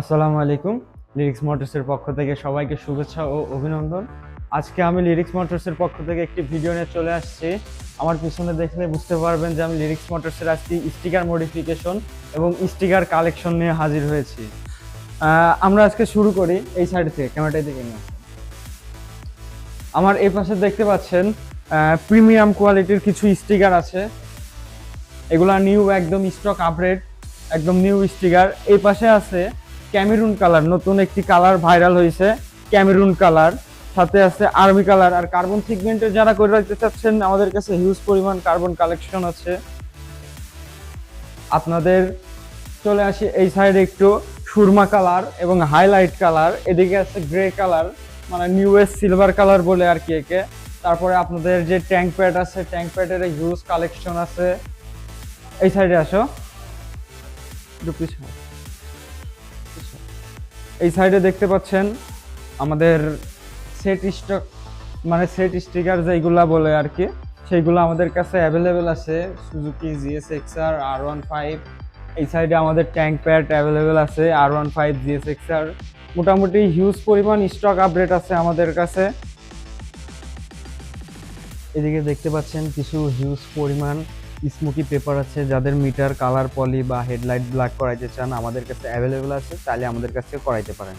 আসসালামু আলাইকুম লিরিক্স মোটরসের পক্ষ থেকে সবাইকে শুভেচ্ছা ও অভিনন্দন। আজকে আমি লিরিক্স মোটরসের পক্ষ থেকে একটি ভিডিও নিয়ে চলে আসছি। আমার পিছনে দেখলে বুঝতে পারবেন যে আমি লিরিক্স মোটরসের আজকে স্টিকার মডিফিকেশন এবং স্টিকার কালেকশন নিয়ে হাজির হয়েছি। আমরা আজকে শুরু করি এই সাইড থেকে ক্যামেরাটাই দিকে নিয়ে আমার এই পাশে দেখতে পাচ্ছেন প্রিমিয়াম কোয়ালিটির কিছু স্টিকার আছে। এগুলা নিউ একদম স্টক আপডেট একদম নিউ স্টিকার এই পাশে আছে ক্যামেরুন কালার, নতুন একটি কালার ভাইরাল হয়েছে, ক্যামেরুন কালার। সাথে আছে আর্মি কালার আর কার্বন সিগমেন্টের যারা করে রাখতে চাচ্ছেন, আমাদের কাছে হিউজ পরিমাণ কার্বন কালেকশন আছে। আপনাদের চলে আসি এই সাইডে একটু সুরমা কালার এবং হাইলাইট কালার, এদিকে আছে গ্রে কালার মানে নিউ এস সিলভার কালার বলে আর কি একে। তারপরে আপনাদের যে ট্যাঙ্ক প্যাড আছে ট্যাঙ্ক প্যাডের হিউজ কালেকশন আছে। এই সাইডে আসো। একটু। এই সাইডে দেখতে পাচ্ছেন আমাদের সেট স্টক মানে সেট স্টিকার যেগুলা বলে আর কি, সেইগুলো আমাদের কাছে অ্যাভেলেবেল আছে। Suzuki GS XR R one five এই সাইডে আমাদের ট্যাঙ্ক প্যাড অ্যাভেলেবেল আছে R one five GS XR মোটামুটি হিউজ পরিমাণ স্টক আপডেট আছে আমাদের কাছে। এদিকে দেখতে পাচ্ছেন কিছু হিউজ পরিমাণ স্মোকি পেপার আছে, যাদের মিটার, কালার পলি বা হেডলাইট ব্ল্যাক করাইতে চান, আমাদের কাছে অ্যাভেলেবেল আছে তাহলে আমাদের কাছে করাইতে পারেন।